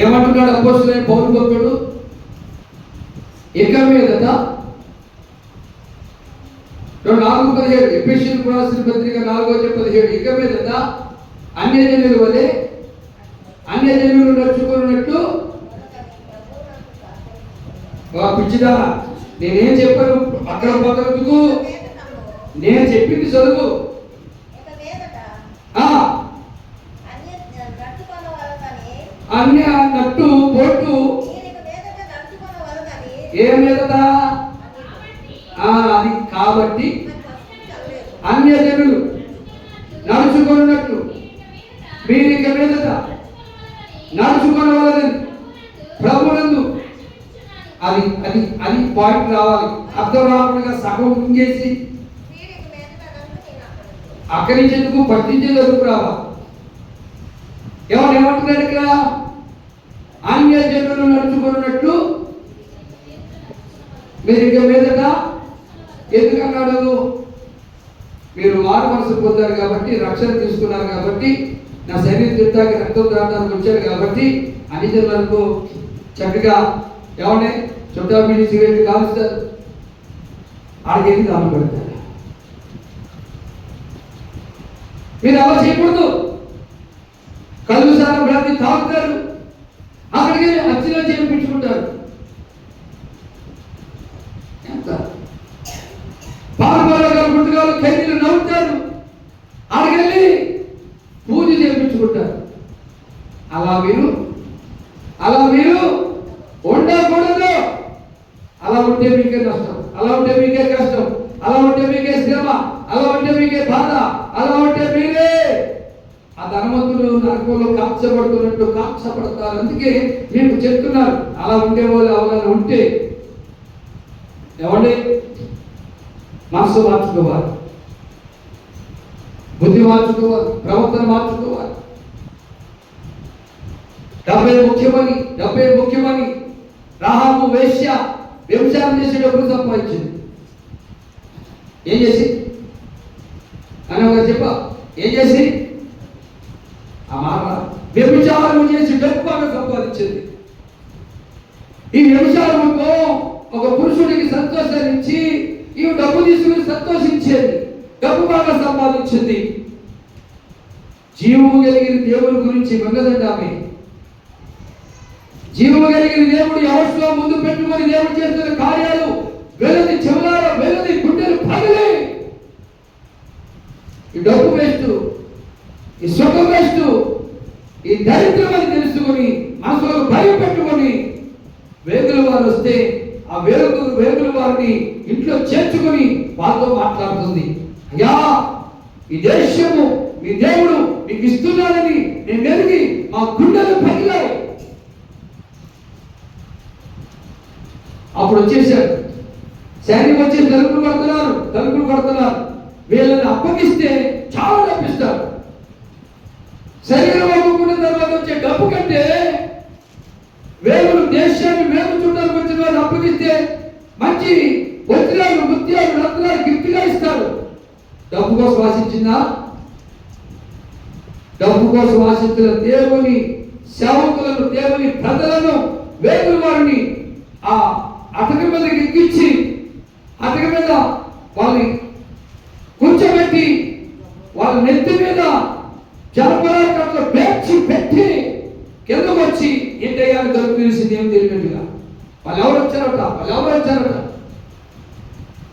ఏమంటున్నాడు అపోస్తులైన పౌరు భక్తుడు ఇక మీద నాలుగు పదిహేడు ఎపిషియన్ రాసిన పత్రిక నాలుగో పదిహేడు. ఇక మీద అన్య జనుల వలె అన్య జనులు నడుచుకున్నట్లు పిచ్చిదా నేనేం చెప్పాను? అక్కడ పక్కకు నేను చెప్పింది చదువు అన్య నట్టు బొట్టు ఏ మీదట అది కాబట్టి అన్య జనులు నడుచుకున్నట్లు మీరు ఇక మీదట నడుచుకోవాలని ప్రభునందు అది అది అది పాయింట్ రావాలి. అర్థం రాకుండా సగం ముంగేసి అక్కడి నుంచి ఎందుకు పట్టించే రావాలి? ఎవరు ఏమంటున్నారు ఇక్కడ? అన్య జనులు నడుచుకున్నట్లు మీరు ఇక మీదట ఎందుకన్నాడు మీరు మారు మనసు పొందారు కాబట్టి రక్షణ తీసుకున్నారు కాబట్టి నా శరీరం తిట్టాక రక్తం తాగడానికి వచ్చారు కాబట్టి అన్ని జనులకు చక్కగా ఏమంటే చుట్టా మీడి సిగరెట్ కాలుస్తారు. ఆడికి వెళ్ళి పెడతారు? మీరు అలా చేయకూడదు. కలుగుసారం సారం బ్రాంతి తాగుతారు. అక్కడికి వెళ్ళి అచ్చిలో చేయించుకుంటారు ఎంత? పాల్గొనగా గుట్టుగాలు ఖైదీలు నవ్వుతారు. అక్కడికి పూజ చేయించుకుంటారు అలా మీరు అలా మీరు ఉండకూడదు. అలా ఉంటే మీకే నష్టం అలా ఉంటే మీకే కష్టం అలా ఉంటే మీకే శ్రమ అలా ఉంటే మీకే బాధ అలా ఉంటే మీరే ఆ ధనవంతులు నరకంలో కాల్చబడుతున్నట్టు కాల్చబడతారు. అందుకే మీకు చెప్తున్నారు అలా ఉండే వాళ్ళు అవగాహన ఉంటే ఏమండి? మనసు మార్చుకోవాలి. బుద్ధి మార్చుకోవాలి. ప్రవర్తన మార్చుకోవాలి. డబ్బే ముఖ్యమని డబ్బే ముఖ్యమని రాహాము వేశ్య వ్యభిచారం చేసి డబ్బులు సంపాదించింది. ఏం చేసి? అని ఒక చెప్ప ఏం చేసి? ఆ వ్యభిచారం చేసి డబ్బు బాగా సంపాదించింది. ఈ వ్యభిచారంతో ఒక పురుషుడికి సంతోషాన్ని ఇచ్చి ఈ డబ్బు తీసుకుని సంతోషించేది డబ్బు బాగా సంపాదించింది. జీవము కలిగిన దేవుని గురించి విన్నదండి ఆమె జీవము కలిగిన దేవుడు ఎవరిలో ముందు పెట్టుకొని దేవుడు చేస్తున్న కార్యాలు వెలది చెవులార వెలది గుండెలు పగిలి. ఈ డబ్బు వేస్ట్ ఈ సుఖం వేస్ట్. దరిద్రమని తెలుసుకొని మనసులో భయపెట్టుకొని వేగుల వారు వస్తే ఆ వేగు వేగుల వారిని ఇంట్లో చేర్చుకొని వాళ్ళతో మాట్లాడుతుంది. అయ్యా ఈ దేశము మీ దేవుడు మీకు ఇస్తున్నానని నేను వెలిగి మా గుండెలు పగిలాయి. అప్పుడు వచ్చేసాడు సైన్యం వచ్చి తలుపులు కడుతున్నారు తలుపులు కడుతున్నారు. వీళ్ళని అప్పగిస్తే శరీరం అమ్ముకున్న తర్వాత వచ్చే డబ్బు కంటే వేగులు దేశాన్ని మేము చూడడానికి వచ్చిన వాళ్ళు అప్పగిస్తే మంచి వజ్రాలు ముత్యాలు రత్నాలు గిఫ్ట్గా ఇస్తారు. డబ్బు కోసం ఆశించిందా? డబ్బు కోసం ఆశించిన దేవుని సేవకులను దేవుని ప్రజలను వేగులు వారిని ఆ అటక మీదకి ఎక్కించి అటక మీద వాళ్ళని కూర్చోబెట్టి వాళ్ళ నెత్తి మీద జలపరాకంలో పేర్చి పెట్టి కిందకు వచ్చి ఏంటయ్యా అని తలుపు తెలిసింది ఏం తెలియనట్టుగా వాళ్ళు ఎవరు వచ్చారట? వాళ్ళు ఎవరు వచ్చారట?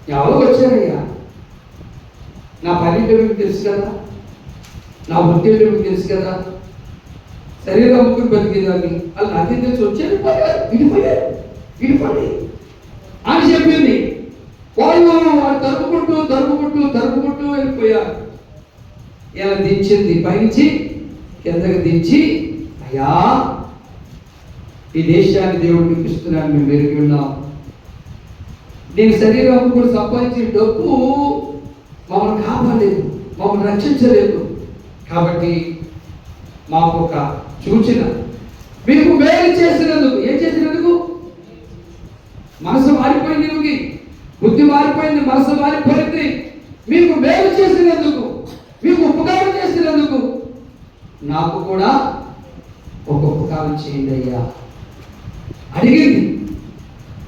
ఎవరు వచ్చారయ్యా నా పని మీకు తెలుసు కదా? నా ఉద్యోగం మీకు తెలుసు కదా? శరీరం ముగ్గురు బతికేదాన్ని. వాళ్ళు నాకేం తెలిసి వచ్చారు పోయారు విడిపోయారు విడిపడి అని చెప్పింది వాళ్ళు వాళ్ళు తరుపుకుంటూ తరుపుకుంటూ తరుపుకుంటూ వెళ్ళిపోయారు. ఇలా దించింది? పైనుంచి కిందకి దించి అయ్యా ఈ దేశాన్ని దేవుడు మీకు ఇస్తున్నాను మేము మెరుగు ఉన్నాం. నేను శరీరం కూడా సంపాదించిన డబ్బు మమ్మల్ని కాపాడలేదు మమ్మల్ని రక్షించలేదు. కాబట్టి మాకు ఒక సూచన. మీకు మేలు చేసినందుకు ఏం చేసినందుకు? మనసు మారిపోయింది నువ్వు బుద్ధి మారిపోయింది మనసు మారిపోయింది. మీకు మేలు చేసినందుకు మీకు ఉపకారం చేసినందుకు నాకు కూడా ఒక ఉపకారం చేయండి అయ్యా. అడిగింది.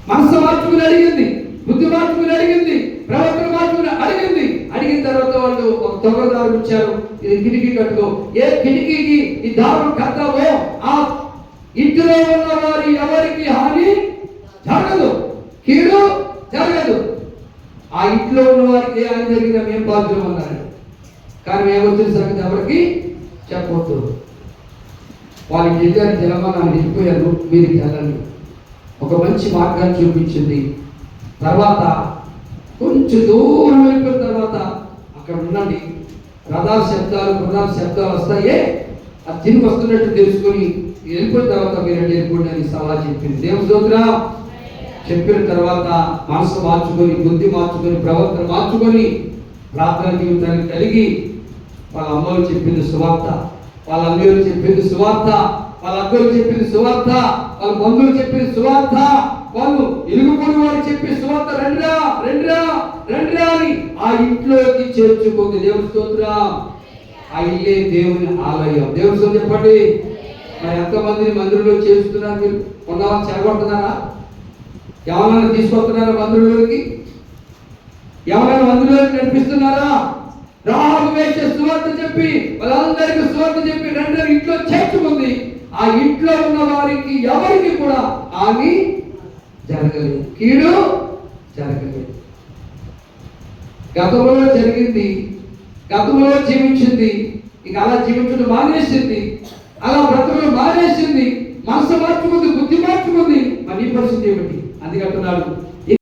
మనసు మార్చుకుని అడిగింది. బుద్ధి మార్చుకుని అడిగింది. ప్రవర్తన మార్చుకుని అడిగింది. అడిగిన తర్వాత వాళ్ళు ఒక తొగదారు ఇచ్చారు ఇది కిటికీ కట్టుకో. ఏ కిటికీకి ఈ దారం కట్టావో ఆ ఇంటిలో ఉన్న వారి ఎవరికి హాని జరగదు. కీడు జరగదు. ఆ ఇంట్లో ఉన్న వారికి ఏ హాని జరిగినా మేము బాధ్యం అన్నారు కానీ మేము వచ్చిన సంగతి ఎవరికి చెప్పవద్దు వాళ్ళకి వెళ్ళారు తెలంగాణ వెళ్ళిపోయారు మీరు వెళ్ళండి ఒక మంచి మార్గాన్ని చూపించింది. తర్వాత కొంచెం దూరం వెళ్ళిపోయిన తర్వాత అక్కడ ఉండండి. రథాల శబ్దాలు ప్రధాన శబ్దాలు వస్తాయే. అది తిరిగి వస్తున్నట్టు తెలుసుకొని వెళ్ళిపోయిన తర్వాత మీరు వెళ్ళిపోండి అని సలహా చెప్పింది. దేవుని స్తోత్రం. చెప్పిన తర్వాత మనసు మార్చుకొని బుద్ధి మార్చుకొని ప్రవర్తన మార్చుకొని ప్రార్థన జీవితాన్ని కలిగి వాళ్ళ అమ్మలు చెప్పింది సువార్త వాళ్ళ అమ్మలు చెప్పింది సువార్త వాళ్ళ అక్కలు చెప్పింది సువార్త వాళ్ళ బంధువులు చెప్పింది సువార్త వాళ్ళు ఇరుగుపొడి వారు చెప్పి సువార్త రెండ్రా రెండ్రా రెండ్రా అని ఆ ఇంట్లోకి చేర్చుకుంది దేవుని స్తోత్రం. ఆ ఇల్లే దేవుని ఆలయం. దేవుని స్తోత్రం చెప్పండి. మరి ఎంతమందిని మందిరంలో చేస్తున్నారు మీరు? ఉన్నవాళ్ళు చెరగొడుతున్నారా? ఎవరైనా తీసుకొస్తున్నారా మందిరంలోకి? ఎవరైనా మందిరంలోకి నడిపిస్తున్నారా? రాహు వేసే సువార్త చెప్పి వాళ్ళందరికీ సువార్త చెప్పి రెండు ఇంట్లో చేర్చుకుంది ఆ ఇంట్లో ఉన్న వారికి ఎవరికి కూడా హాని జరగలేదు. కీడు జరగలేదు. గతంలో జరిగింది గతంలో జీవించింది ఇక అలా జీవించడం మానేసింది అలా బ్రతకడం మానేసింది మనసు మార్చుకుంది బుద్ధి మార్చుకుంది మరి పరిస్థితి ఏమిటి? అందుకంటున్నాడు